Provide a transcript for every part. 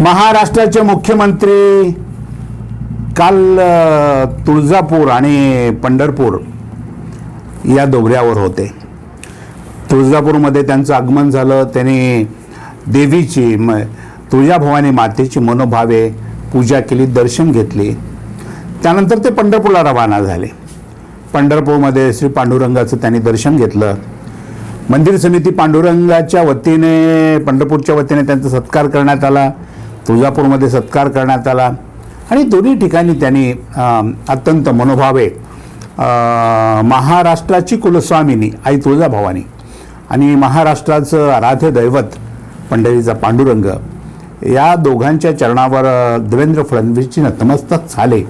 महाराष्ट्राचे मुख्यमंत्री काल तुळजापूर आणि पंढरपूर या दौऱ्यावर होते. तुळजापूरमध्ये त्यांचं आगमन झालं त्यांनी देवीची म तुळजाभवानी मातेची मनोभावे पूजा केली दर्शन घेतले. त्यानंतर ते पंढरपूरला रवाना झाले. पंढरपूरमध्ये श्री पांडुरंगाचं त्यांनी दर्शन घेतलं. मंदिर समिती पांडुरंगाच्या वतीने पंढरपूरच्या वतीने त्यांचा सत्कार करण्यात आला. तुळजापूरमध्ये सत्कार करण्यात आला. आणि दोन्ही ठिकाणी त्यांनी अत्यंत मनोभावे महाराष्ट्राची कुलस्वामिनी आई तुळजाभवानी आणि महाराष्ट्राचं आराध्य दैवत पंढरीचा पांडुरंग या दोघांच्या चरणावर देवेंद्र फडणवीसची नतमस्तक झाले.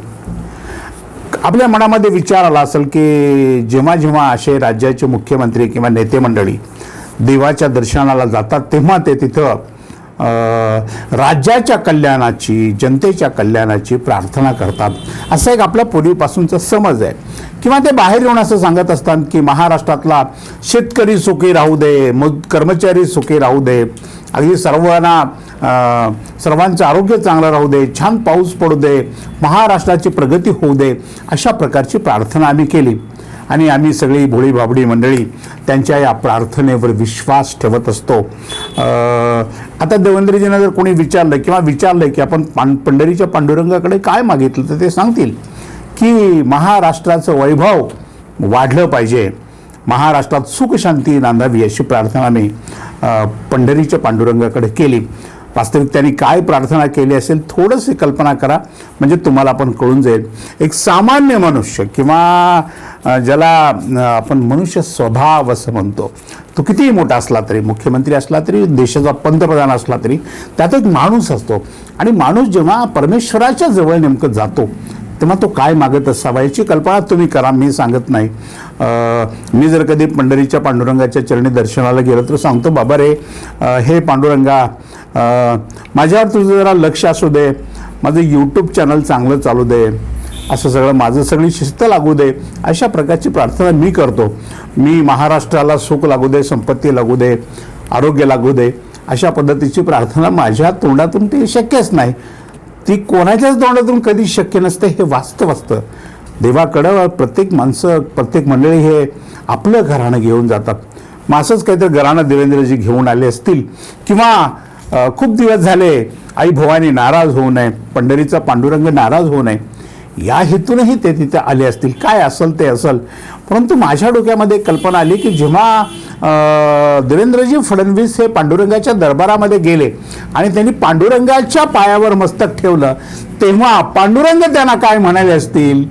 आपल्या मनामध्ये विचार आला असेल की जेव्हा जेव्हा असे राज्याचे मुख्यमंत्री किंवा नेते मंडळी देवाच्या दर्शनाला जातात तेव्हा ते तिथं राज्याच्या कल्याणाची जनतेच्या कल्याणाची प्रार्थना करतात. असं एक आपल्या पूर्वीपासूनचा समज आहे. किंवा ते बाहेर येऊन असं सांगत असतात की महाराष्ट्रातला शेतकरी सुखी राहू दे मग कर्मचारी सुखी राहू दे. अगदी सर्वांना सर्वांचं आरोग्य चांगलं राहू दे छान पाऊस पडू दे महाराष्ट्राची प्रगती होऊ दे अशा प्रकारची प्रार्थना आम्ही केली. आणि आम्ही सगळी भोळी भाबडी मंडळी त्यांच्या या प्रार्थनेवर विश्वास ठेवत असतो. आता देवेंद्रजींना जर कोणी विचारलं किंवा विचारलं की आपण पां पंढरीच्या पांडुरंगाकडे काय मागितलं तर ते सांगतील की महाराष्ट्राचं वैभव वाढलं पाहिजे. महाराष्ट्रात सुखशांती नांदावी अशी प्रार्थना मी पंढरीच्या पांडुरंगाकडे केली. वास्तविक त्यांनी काय प्रार्थना केली असेल थोडंसं कल्पना करा म्हणजे तुम्हाला पण कळून जाईल. एक सामान्य मनुष्य किंवा ज्याला आपण मनुष्य स्वभाव असं म्हणतो तो कितीही मोठा असला तरी मुख्यमंत्री असला तरी देशाचा पंतप्रधान असला तरी त्यात एक माणूस असतो. आणि माणूस जेव्हा परमेश्वराच्या जवळ नेमकं जातो तेव्हा तो काय मागत असावा याची कल्पना तुम्ही करा मी सांगत नाही. मी जर कधी पंढरीच्या पांडुरंगाच्या चरणी दर्शनाला गेलो तर सांगतो बाबा रे हे पांडुरंगा माझ्यावर तुझं जरा लक्ष असू दे. माझं यूट्यूब चॅनल चांगलं चालू दे. असं सगळं माझं सगळी शिस्त लागू दे. अशा प्रकारची प्रार्थना मी करतो. मी महाराष्ट्राला सुख लागू दे संपत्ती लागू दे आरोग्य लागू दे. अशा पद्धतीची प्रार्थना माझ्या तोंडातून ते शक्यच नाही. ती कोणाच्याच तोंडातून कधी शक्य नसते हे वास्तव असतं. देवाकडं प्रत्येक माणसं प्रत्येक मंडळी हे आपलं घराणं घेऊन जातात. मग असंच काहीतरी घराणं देवेंद्रजी घेऊन आले असतील किंवा खूप दिवस झाले आई भवानी नाराज होऊ नये पंढरीचा पांडुरंग नाराज होऊ नये. या हेतूनही ते तिथे आले असतील. काय असेल ते असेल. परंतु माझ्या डोक्यामध्ये कल्पना आली की जेव्हा देवेंद्रजी फडणवीस हे पांडुरंगाच्या दरबारामध्ये गेले आणि त्यांनी पांडुरंगाच्या पायावर मस्तक ठेवलं तेव्हा पांडुरंग त्यांना काय म्हणाले असतील?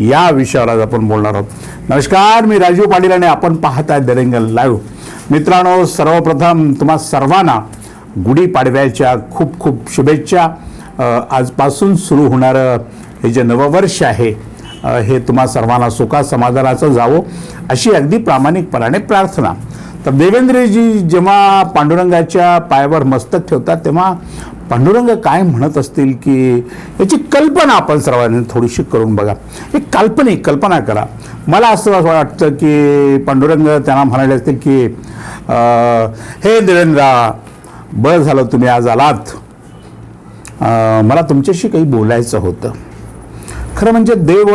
या विषयावर आज आपण बोलणार आहोत. नमस्कार मी राजीव पाटील आणि आपण पाहत आहे दरेंगल लाईव्ह. मित्रांनो सर्वप्रथम तुम्हा सर्वांना गुढीपाडव्याच्या खूप खूप शुभेच्छा. आजपासून सुरू होणारं हे जे नववर्ष आहे हे तुम्हा सर्वांना सुखा समाधानाचं जावं अशी अगदी प्रामाणिकपणाने प्रार्थना. तर देवेंद्रजी जेव्हा पांडुरंगाच्या पायावर मस्तक ठेवतात तेव्हा पांडुरंग काय म्हणत असतील की याची कल्पना आपण सर्वांनी थोडीशी करून बघा. एक काल्पनिक कल्पना करा. मला असं वाटतं की पांडुरंग त्यांना म्हणाले असतील की हे देवेंद्रा बरं झालं तुम्ही आज आलात. मला तुमच्याशी काही बोलायचं होतं. खरं म्हणजे देव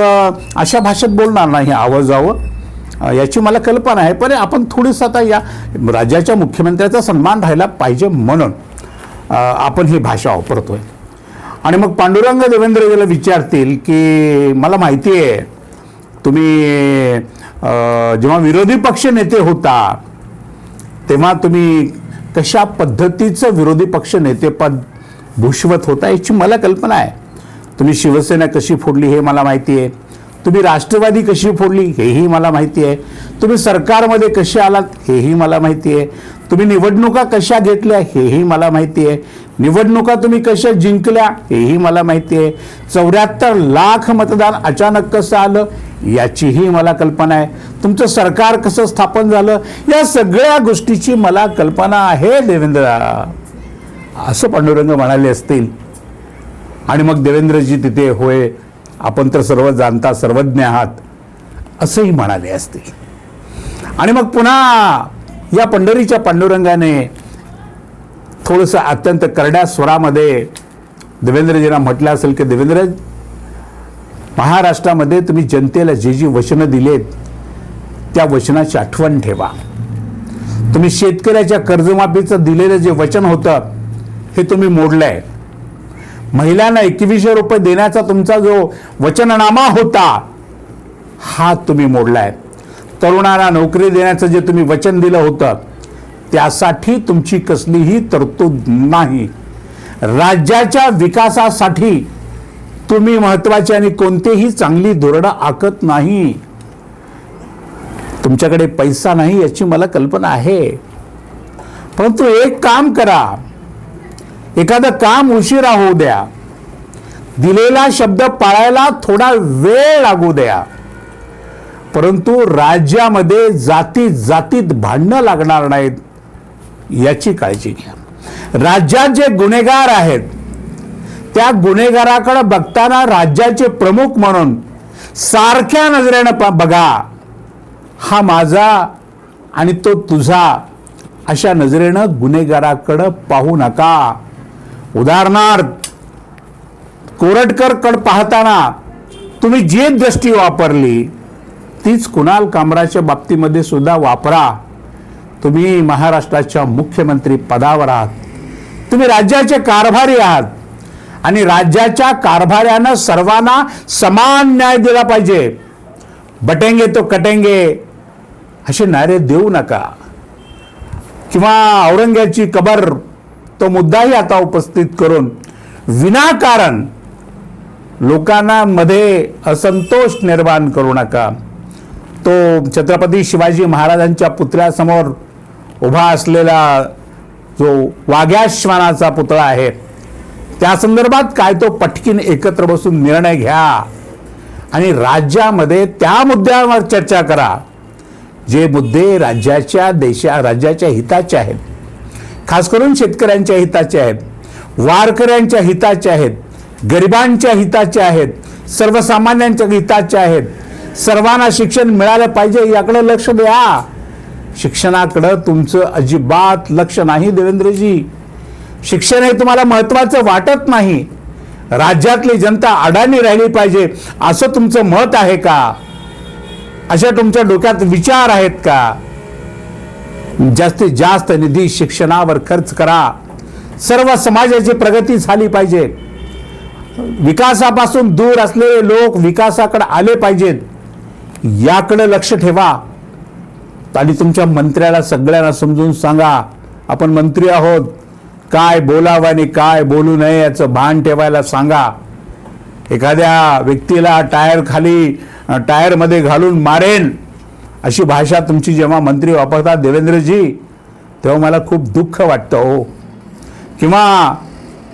अशा भाषेत बोलणार नाही आवाजावं याची मला कल्पना आहे पण आपण थोडीसं आता या राज्याच्या मुख्यमंत्र्याचा सन्मान राहिला पाहिजे म्हणून आपण ही भाषा वापरतो आहे आणि मग पांडुरंग देवेंद्रजीला विचारतील की मला माहिती आहे तुम्ही जेव्हा विरोधी पक्ष नेते होता तेव्हा तुम्ही कशा पद्धतीचं विरोधी पक्ष नेतेपद भूषवत होता याची मला कल्पना आहे. तुम्ही शिवसेना कशी फोडली हे मला माहिती आहे. तुम्ही राष्ट्रवादी कशी फोडली हेही मला माहिती आहे. तुम्ही सरकारमध्ये कसे आलात हेही मला माहिती आहे. तुम्ही निवडणुका कशा घेतल्या हेही मला माहिती आहे. निवडणुका तुम्ही कशा जिंकल्या हेही मला माहिती आहे. चौऱ्याहत्तर लाख मतदान अचानक कसं आलं याचीही मला कल्पना आहे. तुमचं सरकार कसं स्थापन झालं या सगळ्या गोष्टीची मला कल्पना आहे देवेंद्र. असं पांडुरंग म्हणाले असतील. आणि मग देवेंद्रजी तिथे होय आपण तर सर्व जाणता सर्वज्ञ आहात असंही म्हणाले असतील. आणि मग पुन्हा या पंढरीच्या पांडुरंगाने थोडंसं अत्यंत करड्या स्वरामध्ये देवेंद्रजींना म्हटलं असेल की देवेंद्र महाराष्ट्रामध्ये तुम्ही जनतेला जे जी वचनं दिलेत त्या वचनाची आठवण ठेवा. तुम्ही शेतकऱ्याच्या कर्जमाफीचं दिलेलं जे वचन होतं हे तुम्ही मोडलंय. महिलांना एकवीसशे रुपये देण्याचा तुमचा जो वचननामा होता हा तुम्ही मोडलाय. तरुणांना नोकरी देण्याचं जे तुम्ही वचन दिलं होतं त्यासाठी तुमची कसलीही तरतूद नाही. राज्याच्या विकासासाठी तुम्ही महत्वाची आणि कोणतेही चांगली धोरणं आखत नाही. तुमच्याकडे पैसा नाही याची मला कल्पना आहे. परंतु एक काम करा. एखादं काम उशिरा होऊ द्या. दिलेला शब्द पाळायला थोडा वेळ लागू द्या. परंतु राज्यामध्ये जाती जातीत भांडणं लागणार नाहीत याची काळजी घ्या. राज्यात जे गुन्हेगार आहेत त्या गुन्हेगाराकडे बघताना राज्याचे प्रमुख म्हणून सारख्या नजरेनं प- बघा. हा माझा आणि तो तुझा अशा नजरेनं गुन्हेगाराकडं पाहू नका. उदाहरणार्थ कोरटकरकड पाहताना तुम्ही जी दृष्टी वापरली तीच कुणाल कामराच्या बाबतीमध्ये सुद्धा वापरा. तुम्ही महाराष्ट्राच्या मुख्यमंत्री पदावर आहात. तुम्ही राज्याचे कारभारी आहात. आणि राज्याच्या कारभाऱ्यानं सर्वांना समान न्याय दिला पाहिजे. बटेंगे तो कटेंगे असे नारे देऊ नका. किंवा औरंग्याची कबर तो मुद्दाही आता उपस्थित करून विनाकारण लोकांना मध्ये असंतोष निर्माण करू नका. तो छत्रपती शिवाजी महाराजांच्या पुतळ्यासमोर उभा असलेला जो वाघ्याश्वानाचा पुतळा आहे त्या संदर्भात काय तो पटकीन एकत्र बसून निर्णय घ्या. आणि राज्यामध्ये त्या मुद्द्यावर चर्चा करा. जे मुद्दे राज्याच्या देशा राज्याच्या हिताचे आहेत खास करून शेतकऱ्यांच्या हिताचे आहेत वारकऱ्यांच्या हिताचे आहेत गरिबांच्या हिताचे आहेत सर्वसामान्यांच्या हिताचे आहेत सर्वांना शिक्षण मिळालं पाहिजे याकडे लक्ष द्या. शिक्षणाकडं तुमचं अजिबात लक्ष नाही देवेंद्रजी. शिक्षण हे तुम्हाला महत्त्वाचं वाटत नाही. राज्यातली जनता अडाणी राहिली पाहिजे असं तुमचं मत आहे का? अशा तुमच्या डोक्यात विचार आहेत का? जास्तीत जास्त निधी शिक्षणावर खर्च करा. सर्व समाजाची प्रगती झाली पाहिजे. विकासापासून दूर असलेले लोक विकासाकडे आले पाहिजेत. याकडे लक्ष ठेवा. आणि तुमच्या मंत्र्याला सगळ्यांना समजून सांगा. आपण मंत्री आहोत. काय बोलावं आणि काय बोलू नये याचं भान ठेवायला सांगा. एखाद्या व्यक्तीला टायर खाली टायरमध्ये घालून मारेन अशी भाषा तुमची जेव्हा मंत्री वापरतात देवेंद्रजी तेव्हा मला खूप दुःख वाटतं हो. किंवा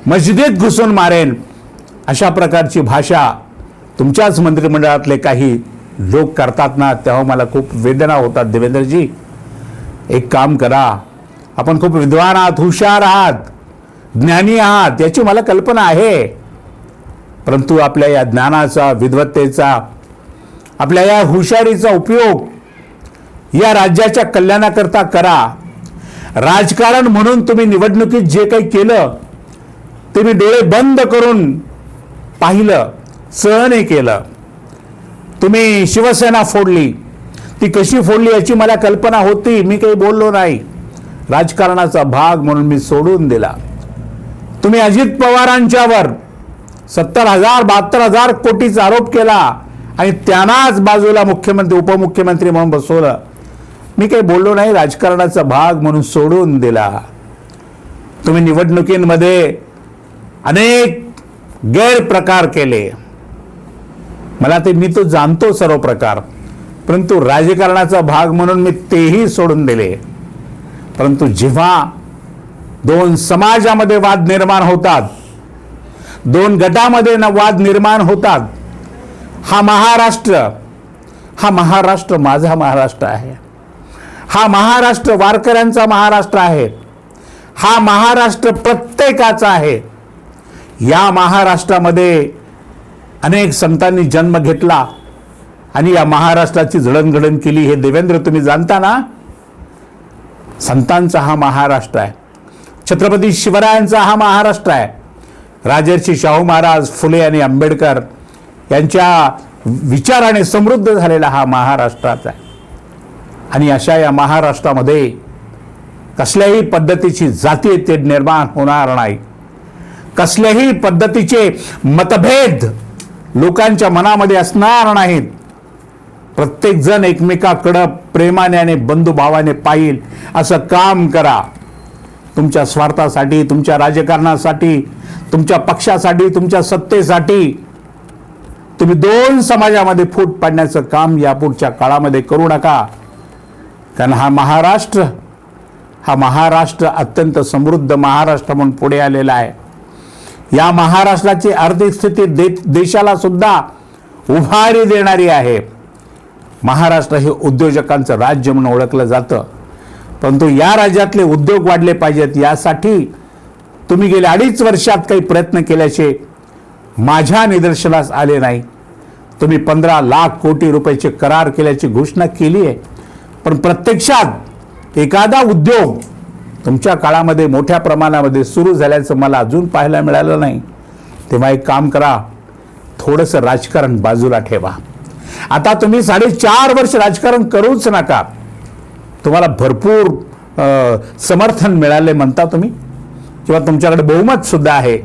मस्जिदीत घुसून मारेन अशा प्रकारची भाषा तुमच्याच मंत्रिमंडळातले काही लोक करतात ना तेव्हा मला खूप वेदना होतात. देवेंद्रजी एक काम करा. आपण खूप विद्वान आहात हुशार आहात ज्ञानी आहात याची मला कल्पना आहे. परंतु आपल्या या ज्ञानाचा विद्वत्तेचा आपल्या या हुशारीचा उपयोग या राज्याच्या कल्याणाकरता करा. राजकारण म्हणून तुम्ही निवडणुकीत जे काही केलं ते मी डोळे बंद करून पाहिलं सहने केलं. तुम्ही शिवसेना फोडली. ती कशी फोडली याची मला कल्पना होती मी काही बोललो नाही. राजकारणाचा भाग म्हणून मी सोडून दिला. तुम्ही अजित पवारांच्यावर सत्तर हजार बहात्तर हजार कोटीचा आरोप केला आणि त्यांनाच बाजूला मुख्यमंत्री उपमुख्यमंत्री म्हणून बसवलं. मी काही बोललो नाही राजकारणाचा भाग म्हणून सोडून दिला. तुम्ही निवडणुकींमध्ये अनेक गैरप्रकार केले. मला ते मी तो जाणतो सर्व प्रकार परंतु राजकारणाचा भाग म्हणून मी तेही सोडून दिले. परंतु जेव्हा दोन समाजामध्ये वाद निर्माण होतात दोन गटामध्ये न वाद निर्माण होतात हा महाराष्ट्र हा महाराष्ट्र माझा महाराष्ट्र आहे. हा महाराष्ट्र वारकऱ्यांचा महाराष्ट्र आहे. हा महाराष्ट्र प्रत्येकाचा आहे. या महाराष्ट्रामध्ये अनेक संतांनी जन्म घेतला आणि या महाराष्ट्राची जडणघडण केली हे देवेंद्र तुम्ही जाणता ना? संतांचा हा महाराष्ट्र आहे. छत्रपती शिवरायांचा हा महाराष्ट्र आहे. राजर्षी शाहू महाराज फुले आणि आंबेडकर यांच्या विचाराने समृद्ध झालेला हा महाराष्ट्राचा आहे. आणि अशा या महाराष्ट्रामध्ये कसल्याही पद्धतीची जाती ते निर्माण होणार नाही. कसल्याही पद्धतीचे मतभेद लोकांच्या मनामध्ये असणार नाहीत. प्रत्येकजण एकमेकाकडं प्रेमाने आणि बंधुभावाने पाहिल. असं काम करा. तुमच्या स्वार्थासाठी तुमच्या राजकारणासाठी तुमच्या पक्षासाठी तुमच्या सत्तेसाठी तुम्ही दोन समाजामध्ये फूट पाडण्याचं काम यापुढच्या काळामध्ये करू नका. कारण हा महाराष्ट्र हा महाराष्ट्र अत्यंत समृद्ध महाराष्ट्र म्हणून पुढे आलेला आहे. या महाराष्ट्राची आर्थिक स्थिती दे देशाला सुद्धा उभारी देणारी आहे. महाराष्ट्र हे उद्योजकांचं राज्य म्हणून ओळखलं जातं. परंतु या राज्यातले उद्योग वाढले पाहिजेत यासाठी तुम्ही गेल्या अडीच वर्षात काही प्रयत्न केल्याचे माझ्या निदर्शनास आले नाही. तुम्ही पंधरा लाख कोटी रुपयाचे करार केल्याची घोषणा केली आहे. पण प्रत्यक्षात एखादा उद्योग तुमच्या काळामध्ये मोठ्या प्रमाणामध्ये सुरू झाल्याचं मला अजून पाहायला मिळालं नाही. तेव्हा एक काम करा थोडंसं राजकारण बाजूला ठेवा. आता तुम्ही साडेचार वर्ष राजकारण करूच नका. तुम्हाला भरपूर समर्थन मिळाले म्हणता तुम्ही. किंवा तुमच्याकडे बहुमत सुद्धा आहे.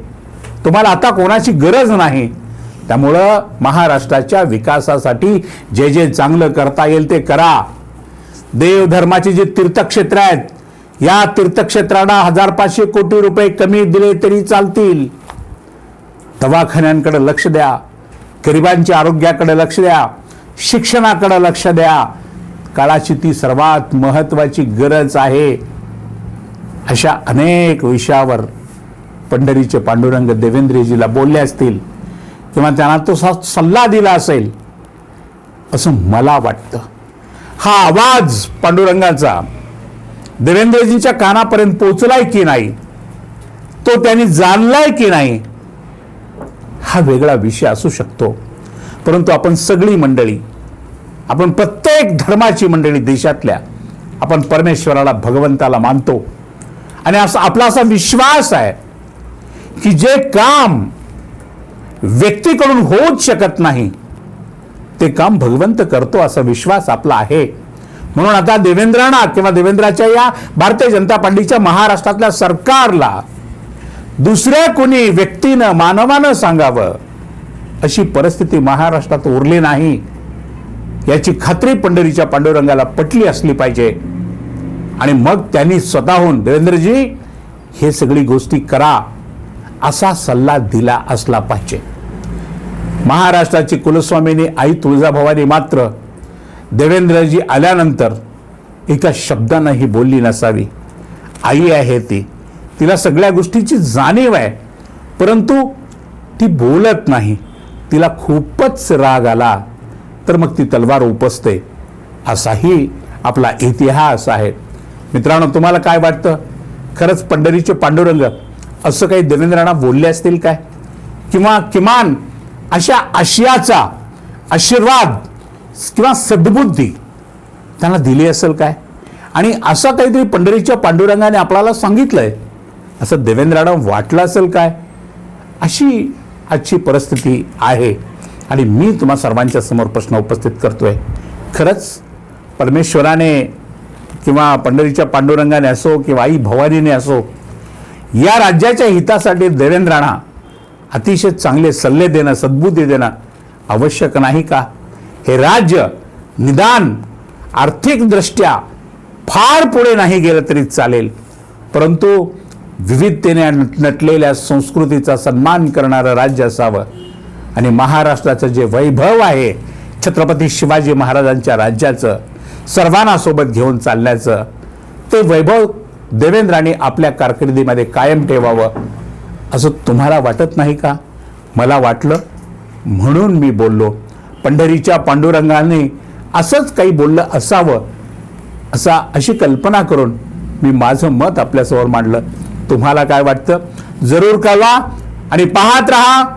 तुम्हाला आता कोणाची गरज नाही. त्यामुळं महाराष्ट्राच्या विकासासाठी जे जे चांगलं करता येईल ते करा. देवधर्माची जी तीर्थक्षेत्र आहेत या तीर्थक्षेत्रांना हजार पाचशे कोटी रुपये कमी दिले तरी चालतील. दवाखान्यांकडे लक्ष द्या. गरिबांच्या आरोग्याकडे लक्ष द्या. शिक्षणाकडे लक्ष द्या. काळाची ती सर्वात महत्वाची गरज आहे. अशा अनेक विषयावर पंढरीचे पांडुरंग देवेंद्रजीला बोलले असतील किंवा त्यांना तो सल्ला दिला असेल असं मला वाटतं. हा आवाज पांडुरंगाचा देवेंद्रजींच्या कानापर्यंत पोचलाय की नाही? तो त्यांनी जाणलाय की नाही? हा वेगळा विषय असू शकतो. परंतु आपण सगळी मंडळी आपण प्रत्येक धर्माची मंडळी देशातल्या आपण परमेश्वराला भगवंताला मानतो. आणि असा आपला असा विश्वास आहे की जे काम व्यक्तीकडून होऊच शकत नाही ते काम भगवंत करतो असा विश्वास आपला आहे. म्हणून आता देवेंद्रांना किंवा देवेंद्राच्या या भारतीय जनता पार्टीच्या महाराष्ट्रातल्या सरकारला दुसऱ्या कोणी व्यक्तीनं मानवानं सांगावं अशी परिस्थिती महाराष्ट्रात उरली नाही. याची खात्री पंढरीच्या पांडुरंगाला पटली असली पाहिजे. आणि मग त्यांनी स्वतःहून देवेंद्रजी हे सगळी गोष्टी करा असा सल्ला दिला असला पाहिजे. महाराष्ट्राची कुलस्वामिनी आई तुळजाभवानी मात्र देवेंद्रजी आल्यानंतर एका शब्दानं ही बोलली नसावी. आई आहे ती. तिला सगळ्या गोष्टीची जाणीव आहे. परंतु ती बोलत नाही. तिला खूपच राग आला. तर मग ती तलवार उपसते असाही आपला इतिहास आहे. मित्रांनो तुम्हाला काय वाटतं? खरंच पंढरीचे पांडुरंग असं काही देवेंद्रांना बोलले असतील काय? किंवा किमान अशा आशियाचा आशीर्वाद किंवा सद्बुद्धी त्यांना दिली असेल काय? आणि असं काहीतरी पंढरीच्या पांडुरंगाने आपल्याला सांगितलंय असं देवेंद्रांना वाटलं असेल काय? अशी आजची परिस्थिती आहे. आणि मी तुम्हा सर्वांच्या समोर प्रश्न उपस्थित करतोय. खरंच परमेश्वराने किंवा पंढरीच्या पांडुरंगाने असो किंवा आई भवानीने असो या राज्याच्या हितासाठी देवेंद्रांना अतिशय चांगले सल्ले देणं सद्बुद्धी देणं आवश्यक नाही का? हे राज्य निदान आर्थिकदृष्ट्या फार पुढे नाही गेलं तरी चालेल. परंतु विविधतेने नटलेल्या संस्कृतीचा सन्मान करणारं राज्य असावं. आणि महाराष्ट्राचं जे वैभव आहे छत्रपती शिवाजी महाराजांच्या राज्याचं सर्वांना सोबत घेऊन चालण्याचं ते वैभव देवेंद्रांनी आपल्या कारकिर्दीमध्ये कायम ठेवावं असं तुम्हाला वाटत नाही का? मला वाटलं म्हणून मी बोललो पंढरीच्या पांडुरंगाने असंच काही बोललं असावं असा अशी कल्पना करून मी माझं मत आपल्यासमोर मांडलं. तुम्हाला काय वाटतं? जरूर कळवा आणि पाहत रहा.